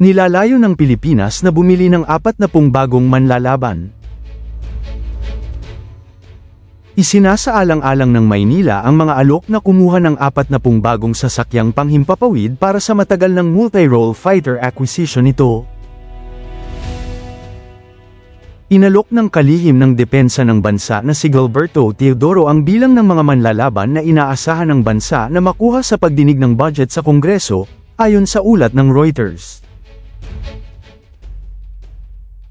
Nilalayo ng Pilipinas na bumili ng apat na pung bagong manlalaban. Isinasaalang-alang ng Maynila ang mga alok na kumuha ng apat na pung bagong sasakyang panghimpapawid para sa matagal ng multi-role fighter acquisition nito. Inalok ng kalihim ng depensa ng bansa na si Gilberto Teodoro ang bilang ng mga manlalaban na inaasahan ng bansa na makuha sa pagdinig ng budget sa Kongreso, ayon sa ulat ng Reuters.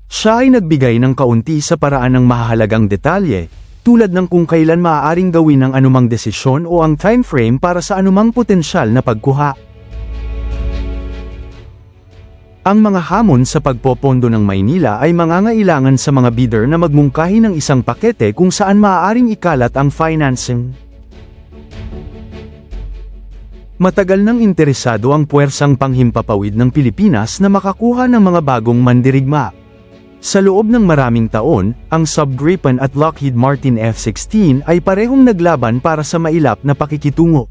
Siya ay nagbigay ng kaunti sa paraan ng mahahalagang detalye, tulad ng kung kailan maaaring gawin ang anumang desisyon o ang time frame para sa anumang potensyal na pagkuha. Ang mga hamon sa pagpopondo ng Maynila ay mangangailangan sa mga bidder na magmungkahi ng isang pakete kung saan maaaring ikalat ang financing. Matagal nang interesado ang puwersang panghimpapawid ng Pilipinas na makakuha ng mga bagong mandirigma. Sa loob ng maraming taon, ang Subgripen at Lockheed Martin F-16 ay parehong naglaban para sa mailap na pakikitungo.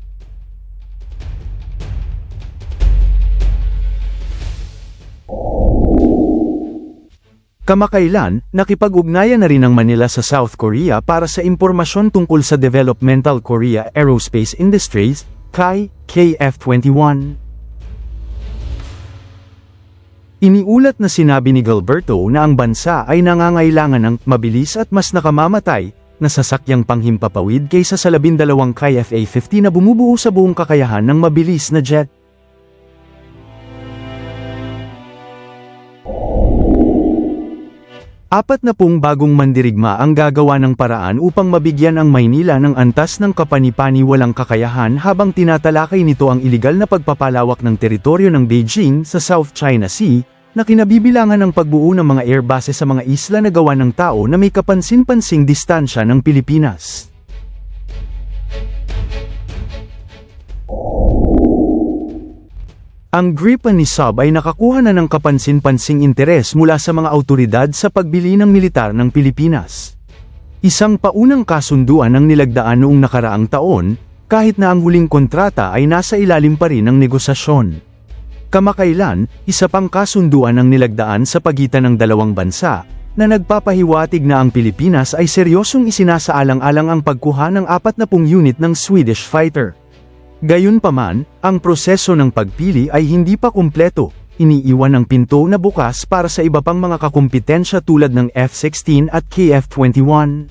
Kamakailan, nakipag-ugnayan na rin ang Manila sa South Korea para sa impormasyon tungkol sa Developmental Korea Aerospace Industries, KAI, KF-21. Iniulat na sinabi ni Gilberto na ang bansa ay nangangailangan ng mabilis at mas nakamamatay na sasakyang panghimpapawid kaysa sa labindalawang KFA-50 na bumubuo sa buong kakayahan ng mabilis na jet. Apat na pong bagong mandirigma ang gagawa ng paraan upang mabigyan ang Maynila ng antas ng kapanipani walang kakayahan habang tinatalakay nito ang iligal na pagpapalawak ng teritoryo ng Beijing sa South China Sea, na kinabibilangan ng pagbuo ng mga airbase sa mga isla na gawa ng tao na may kapansin-pansing distansya ng Pilipinas. Ang Gripen ni Sub ay nakakuha na ng kapansin-pansing interes mula sa mga autoridad sa pagbili ng militar ng Pilipinas. Isang paunang kasunduan ang nilagdaan noong nakaraang taon, kahit na ang huling kontrata ay nasa ilalim pa rin ng negosasyon. Kamakailan, isa pang kasunduan ang nilagdaan sa pagitan ng dalawang bansa, na nagpapahiwatig na ang Pilipinas ay seryosong isinasaalang-alang ang pagkuha ng 40 unit ng Swedish fighter. Gayunpaman, ang proseso ng pagpili ay hindi pa kumpleto, iniiwan ang pinto na bukas para sa iba pang mga kakumpetensya tulad ng F-16 at KF-21.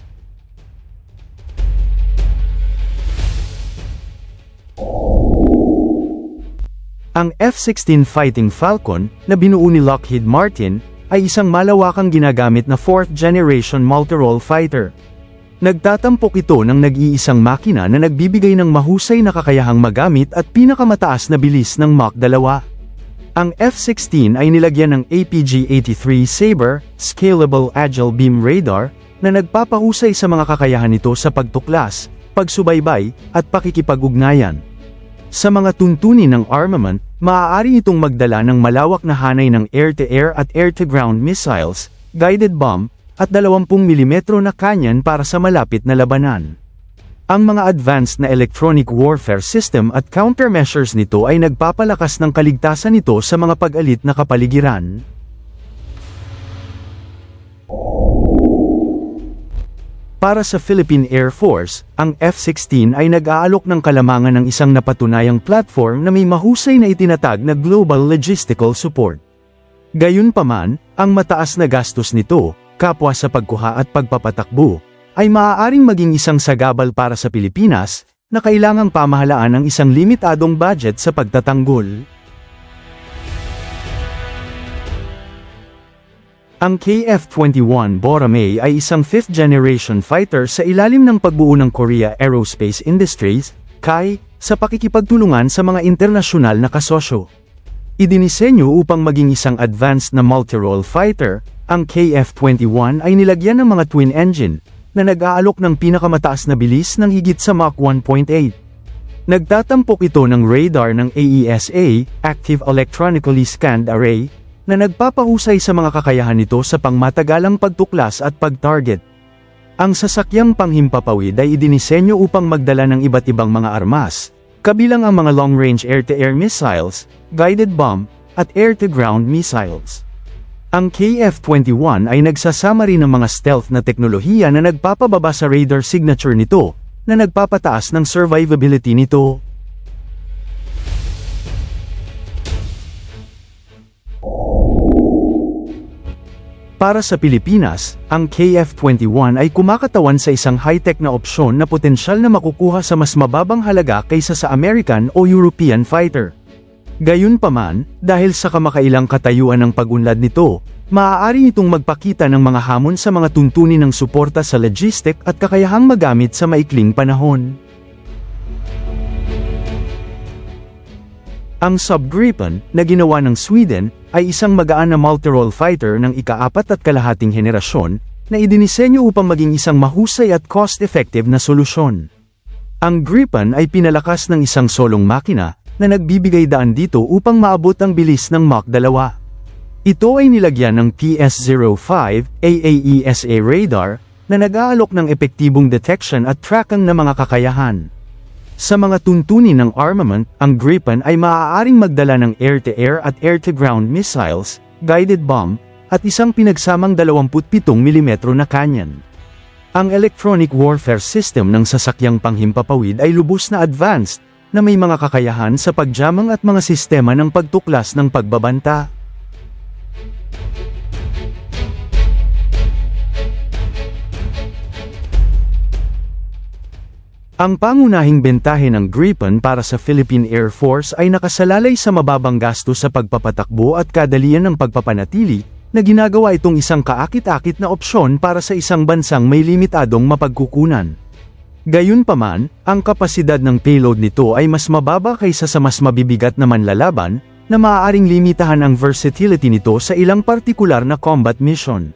Ang F-16 Fighting Falcon, na binuo ni Lockheed Martin, ay isang malawakang ginagamit na 4th generation multi-role fighter. Nagtatampok ito ng nag-iisang makina na nagbibigay ng mahusay na kakayahang magamit at pinakamataas na bilis ng Mach 2. Ang F-16 ay nilagyan ng APG-83 Sabre, Scalable Agile Beam Radar, na nagpapahusay sa mga kakayahan nito sa pagtuklas, pagsubaybay, at pakikipag-ugnayan. Sa mga tuntunin ng armament, maaari itong magdala ng malawak na hanay ng air-to-air at air-to-ground missiles, guided bomb, at 20 mm na kanyan para sa malapit na labanan. Ang mga advanced na electronic warfare system at countermeasures nito ay nagpapalakas ng kaligtasan nito sa mga pag-alit na kapaligiran. Para sa Philippine Air Force, ang F-16 ay nag-aalok ng kalamangan ng isang napatunayang platform na may mahusay na itinatag na global logistical support. Gayunpaman, ang mataas na gastos nito, kapwa sa pagkuha at pagpapatakbo, ay maaaring maging isang sagabal para sa Pilipinas, na kailangang pamahalaan ng isang limitadong budget sa pagtatanggol. Ang KF-21 Boramae ay isang 5th generation fighter sa ilalim ng pagbuo ng Korea Aerospace Industries, KAI, sa pakikipagtulungan sa mga internasyonal na kasosyo. Idinisenyo upang maging isang advanced na multi-role fighter, ang KF-21 ay nilagyan ng mga twin engine, na nag-aalok ng pinakamataas na bilis ng higit sa Mach 1.8. Nagtatampok ito ng radar ng AESA, Active Electronically Scanned Array, na nagpapahusay sa mga kakayahan nito sa pangmatagalang pagtuklas at pag-target. Ang sasakyang panghimpapawid ay idinisenyo upang magdala ng iba't ibang mga armas, kabilang ang mga long-range air-to-air missiles, guided bomb, at air-to-ground missiles. Ang KF-21 ay nagsasama rin ng mga stealth na teknolohiya na nagpapababa sa radar signature nito, na nagpapataas ng survivability nito. Para sa Pilipinas, ang KF-21 ay kumakatawan sa isang high-tech na opsyon na potensyal na makukuha sa mas mababang halaga kaysa sa American o European fighter. Gayunpaman, dahil sa kamakailang katayuan ng pag-unlad nito, maaari itong magpakita ng mga hamon sa mga tuntunin ng suporta sa logistic at kakayahang magamit sa maikling panahon. Ang Subgripen, na ginawa ng Sweden, ay isang magaan na multirole fighter ng ikaapat at kalahating henerasyon, na idinisenyo upang maging isang mahusay at cost-effective na solusyon. Ang Gripen ay pinalakas ng isang solong makina, na nagbibigay daan dito upang maabot ang bilis ng Mach 2. Ito ay nilagyan ng PS-05 AAESA radar, na nag-aalok ng epektibong detection at tracking na mga kakayahan. Sa mga tuntunin ng armament, ang Gripen ay maaaring magdala ng air-to-air at air-to-ground missiles, guided bomb, at isang pinagsamang 27mm na canyon. Ang electronic warfare system ng sasakyang panghimpapawid ay lubos na advanced, na may mga kakayahan sa pagjamang at mga sistema ng pagtuklas ng pagbabanta. Ang pangunahing bentahe ng Gripen para sa Philippine Air Force ay nakasalalay sa mababang gasto sa pagpapatakbo at kadalian ng pagpapanatili, na ginagawa itong isang kaakit-akit na opsyon para sa isang bansang may limitadong mapagkukunan. Gayunpaman, ang kapasidad ng payload nito ay mas mababa kaysa sa mas mabibigat na manlalaban, na maaaring limitahan ang versatility nito sa ilang partikular na combat mission.